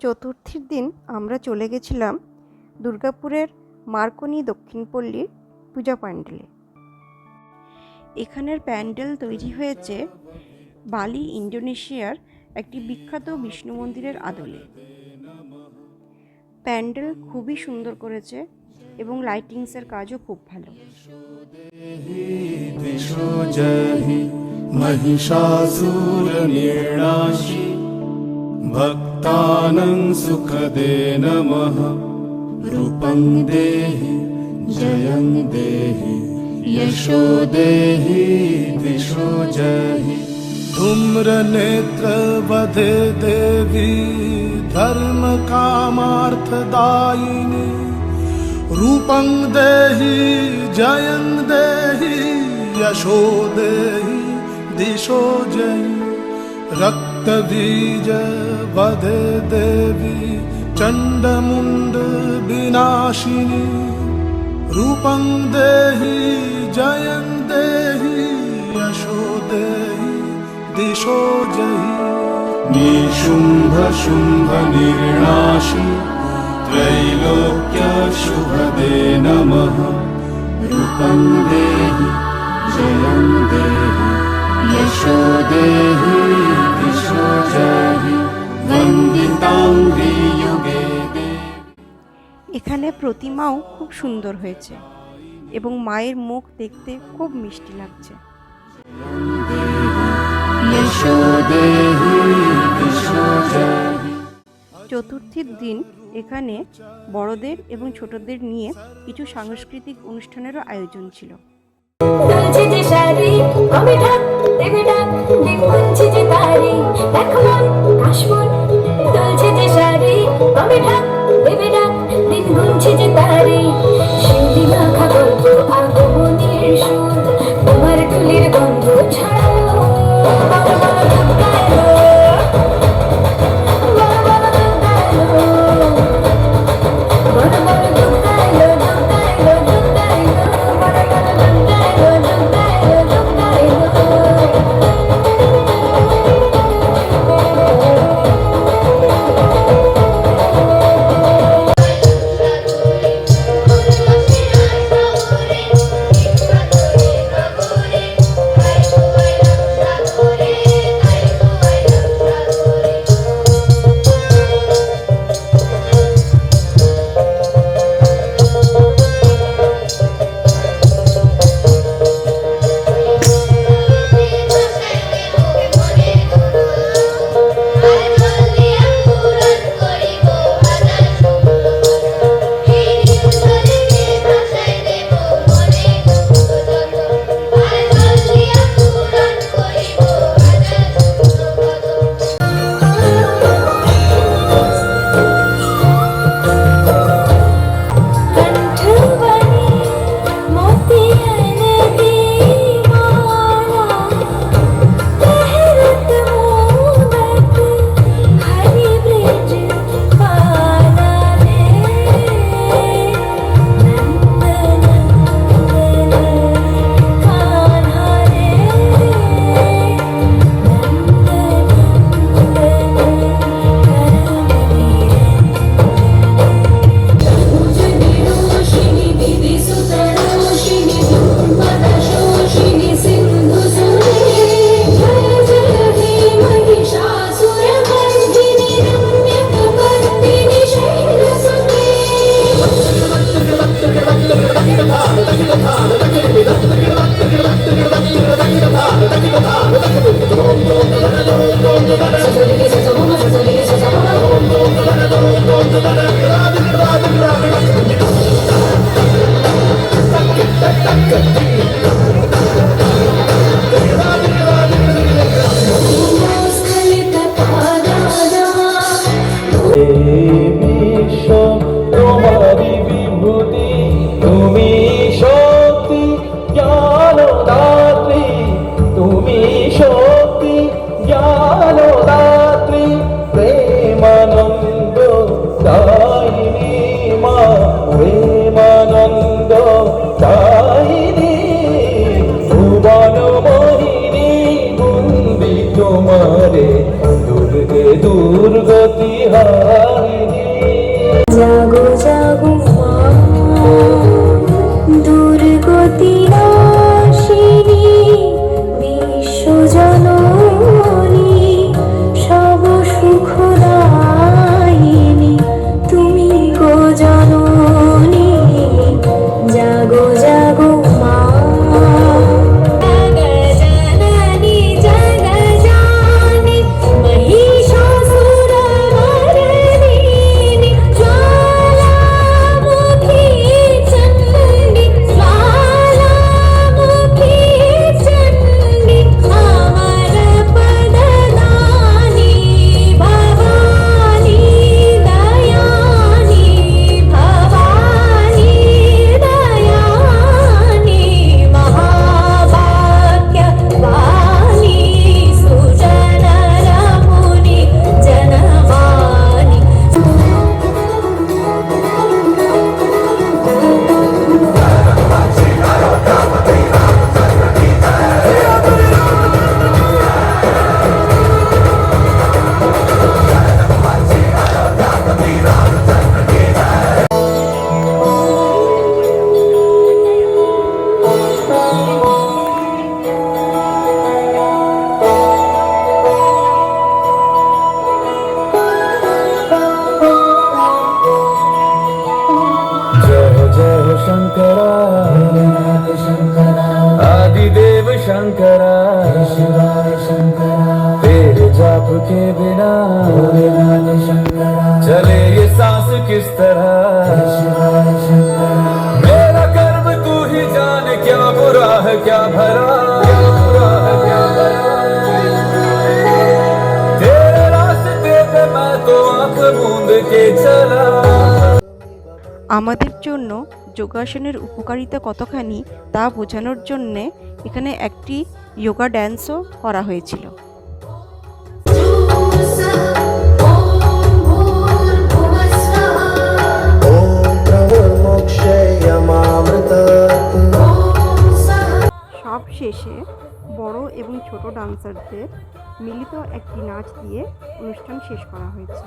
চতুর্থীর দিন আমরা চলে গেছিলাম দুর্গাপুরের মার্কনি দক্ষিণপল্লীর পূজা প্যান্ডেলে এখানের প্যান্ডেল তৈরি হয়েছে বালি ইন্দোনেশিয়ার একটি বিখ্যাত বিষ্ণু মন্দিরের আদলে প্যান্ডেল খুবই সুন্দর করেছে এবং লাইটিংসের কাজও খুব ভালো दिशो जहि सुखदे नमः। रूपं देहि जयं देहि यशो देहि दिशो जहि। धूम्रनेत्रवधे देवी धर्मकामार्थदायिनी। रूपं देहि जयं देहि यशो देहि दिशो जयि रक्तबीज वधे देवी चण्डमुण्ड विनाशिनी रूपं देहि जयं देहि यशो देहि दिशो जयि निशुम्भ शुम्भ निर्णाशि त्रैलोक्यशुभदे नमः। रूपं देहि जयं देहि यशो देहि এখানে প্রতিমাও খুব সুন্দর হয়েছে এবং মায়ের মুখ দেখতে খুব মিষ্টি লাগছে। চতুর্থীর দিন এখানে বড়দের এবং ছোটদের নিয়ে কিছু সাংস্কৃতিক অনুষ্ঠানেরও আয়োজন ছিল। দেখ মন কাশমন Ei, ei. দুর্গতি হার शंकरा भोलेनाथ शंकरा आदिदेव शंकरा शिवाय शंकरा तेरे जाप के बिना भोलेनाथ शंकरा चले ये सांस किस तरह शिवाय शंकरा मेरा कर्म तू ही जान क्या बुरा है क्या भला क्या बुरा है क्या भला तेरे रास्ते पे मैं तो आंख मूंद के चला আমাদের জন্য যোগাসনের উপকারিতা কতখানি তা বোঝানোর জন্যে এখানে একটি যোগা ড্যান্সও করা হয়েছিল। সব শেষে বড় এবং ছোট ডান্সারদের মিলিত একটি নাচ দিয়ে অনুষ্ঠান শেষ করা হয়েছে।